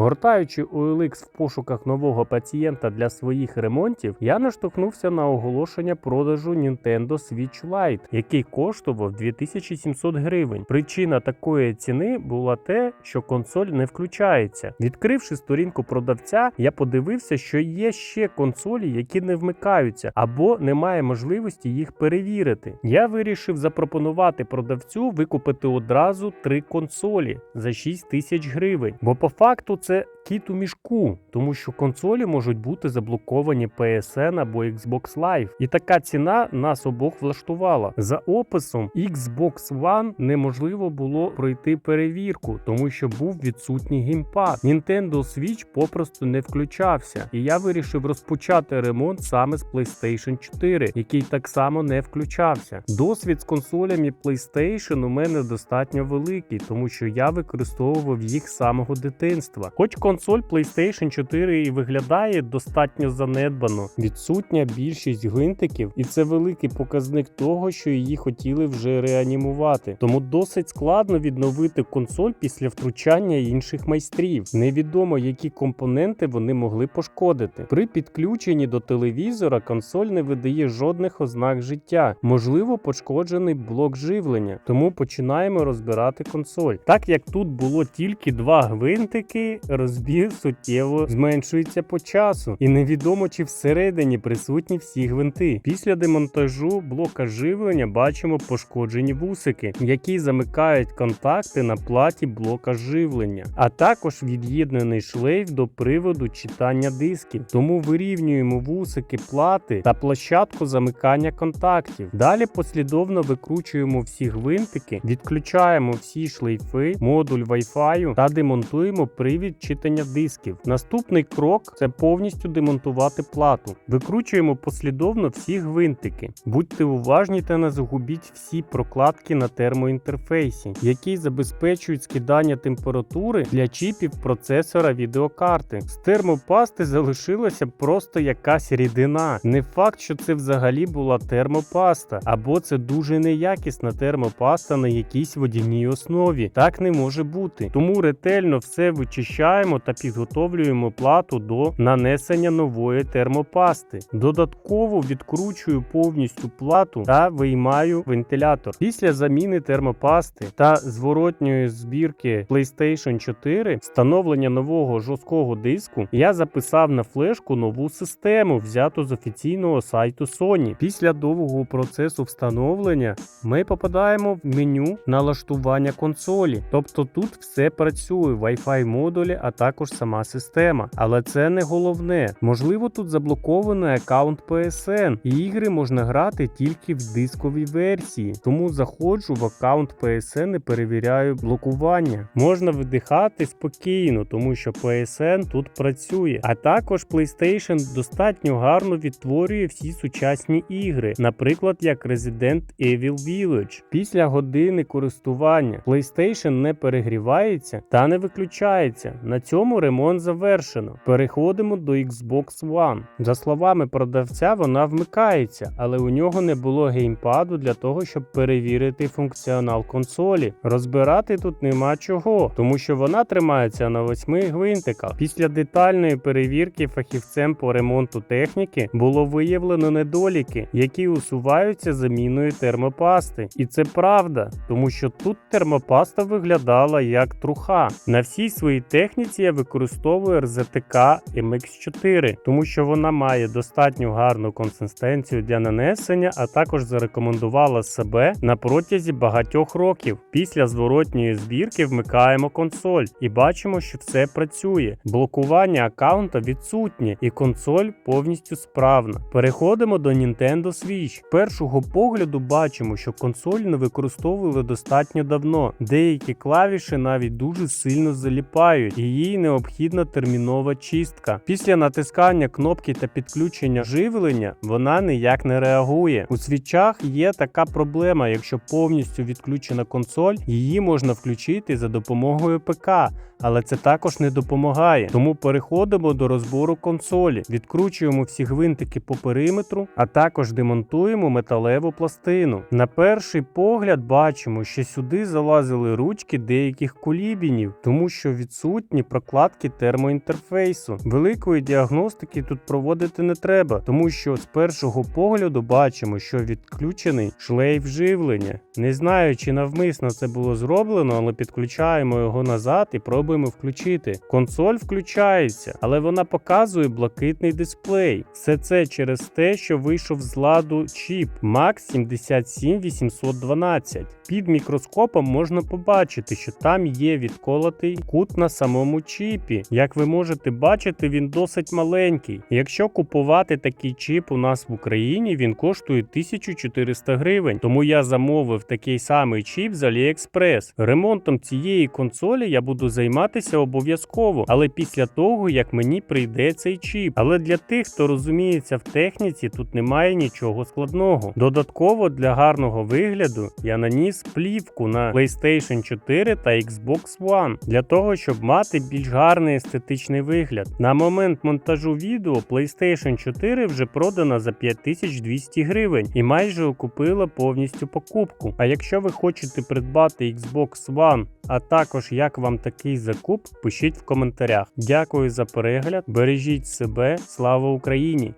Гортаючи OLX в пошуках нового пацієнта для своїх ремонтів, я наштовхнувся на оголошення продажу Nintendo Switch Lite, який коштував 2700 гривень. Причина такої ціни була те, що консоль не включається. Відкривши сторінку продавця, я подивився, що є ще консолі, які не вмикаються, або немає можливості їх перевірити. Я вирішив запропонувати продавцю викупити одразу три консолі за 6 тисяч гривень. Бо по факту це кіт у мішку, тому що консолі можуть бути заблоковані PSN або Xbox Live. І така ціна нас обох влаштувала. За описом Xbox One неможливо було пройти перевірку, тому що був відсутній геймпад. Nintendo Switch попросту не включався, і я вирішив розпочати ремонт саме з PlayStation 4, який так само не включався. Досвід з консолями PlayStation у мене достатньо великий, тому що я використовував їх з самого дитинства. Хоч консоль PlayStation 4 і виглядає достатньо занедбано, відсутня більшість гвинтиків, і це великий показник того, що її хотіли вже реанімувати. Тому досить складно відновити консоль після втручання інших майстрів. Невідомо, які компоненти вони могли пошкодити. При підключенні до телевізора консоль не видає жодних ознак життя. Можливо, пошкоджений блок живлення. Тому починаємо розбирати консоль. Так як тут було тільки два гвинтики, розбір суттєво зменшується по часу, і невідомо чи всередині присутні всі гвинти. Після демонтажу блока живлення бачимо пошкоджені вусики, які замикають контакти на платі блока живлення, а також від'єднаний шлейф до приводу читання дисків. Тому вирівнюємо вусики плати та площадку замикання контактів. Далі послідовно викручуємо всі гвинтики, відключаємо всі шлейфи, модуль Wi-Fi та демонтуємо привід читання дисків. Наступний крок це повністю демонтувати плату. Викручуємо послідовно всі гвинтики. Будьте уважні та не загубіть всі прокладки на термоінтерфейсі, які забезпечують скидання температури для чіпів процесора відеокарти. З термопасти залишилася просто якась рідина. Не факт, що це взагалі була термопаста, або це дуже неякісна термопаста на якійсь водяній основі. Так не може бути. Тому ретельно все вичищаємо та підготовлюємо плату до нанесення нової термопасти. Додатково відкручую повністю плату та виймаю вентилятор. Після заміни термопасти та зворотньої збірки PlayStation 4, встановлення нового жорсткого диску, я записав на флешку нову систему, взяту з офіційного сайту Sony. Після довгого процесу встановлення ми попадаємо в меню налаштування консолі. Тобто тут все працює, Wi-Fi модулі, а також сама система. Але це не головне. Можливо, тут заблокований аккаунт PSN, і ігри можна грати тільки в дисковій версії. Тому заходжу в аккаунт PSN і перевіряю блокування. Можна видихати спокійно, тому що PSN тут працює. А також PlayStation достатньо гарно відтворює всі сучасні ігри, наприклад, як Resident Evil Village. Після години користування PlayStation не перегрівається та не виключається. На цьому ремонт завершено. Переходимо до Xbox One. За словами продавця, вона вмикається, але у нього не було геймпаду для того, щоб перевірити функціонал консолі. Розбирати тут нема чого, тому що вона тримається на восьми гвинтиках. Після детальної перевірки фахівцем по ремонту техніки було виявлено недоліки, які усуваються заміною термопасти. І це правда, тому що тут термопаста виглядала як труха. На всій своїй техніці я використовую RZTK MX4, тому що вона має достатньо гарну консистенцію для нанесення, а також зарекомендувала себе на протязі багатьох років. Після зворотньої збірки вмикаємо консоль і бачимо, що все працює. Блокування аккаунта відсутнє, і консоль повністю справна. Переходимо до Nintendo Switch. Першого погляду бачимо, що консоль не використовували достатньо давно. Деякі клавіші навіть дуже сильно заліпають, і необхідна термінова чистка. Після натискання кнопки та підключення живлення вона ніяк не реагує. У свічах є така проблема, якщо повністю відключена консоль, її можна включити за допомогою ПК. Але це також не допомагає. Тому переходимо до розбору консолі, відкручуємо всі гвинтики по периметру, а також демонтуємо металеву пластину. На перший погляд бачимо, що сюди залазили ручки деяких кулібінів, тому що відсутні вкладки термоінтерфейсу. Великої діагностики тут проводити не треба, тому що з першого погляду бачимо, що відключений шлейф живлення. Не знаю, чи навмисно це було зроблено, але підключаємо його назад і пробуємо включити. Консоль включається, але вона показує блакитний дисплей. Все це через те, що вийшов з ладу чіп MAX 77812. Під мікроскопом можна побачити, що там є відколотий кут на самому чіпі. Як ви можете бачити, він досить маленький. Якщо купувати такий чіп у нас в Україні, він коштує 1400 гривень. Тому я замовив такий самий чіп з AliExpress. Ремонтом цієї консолі я буду займатися обов'язково, але після того як мені прийде цей чіп. Але для тих, хто розуміється в техніці, тут немає нічого складного. Додатково для гарного вигляду я наніс плівку на PlayStation 4 та Xbox One для того, щоб мати більш гарний естетичний вигляд. На момент монтажу відео PlayStation 4 вже продана за 5200 гривень і майже окупила повністю покупку. А якщо ви хочете придбати Xbox One, а також як вам такий закуп, пишіть в коментарях. Дякую за перегляд, бережіть себе, слава Україні!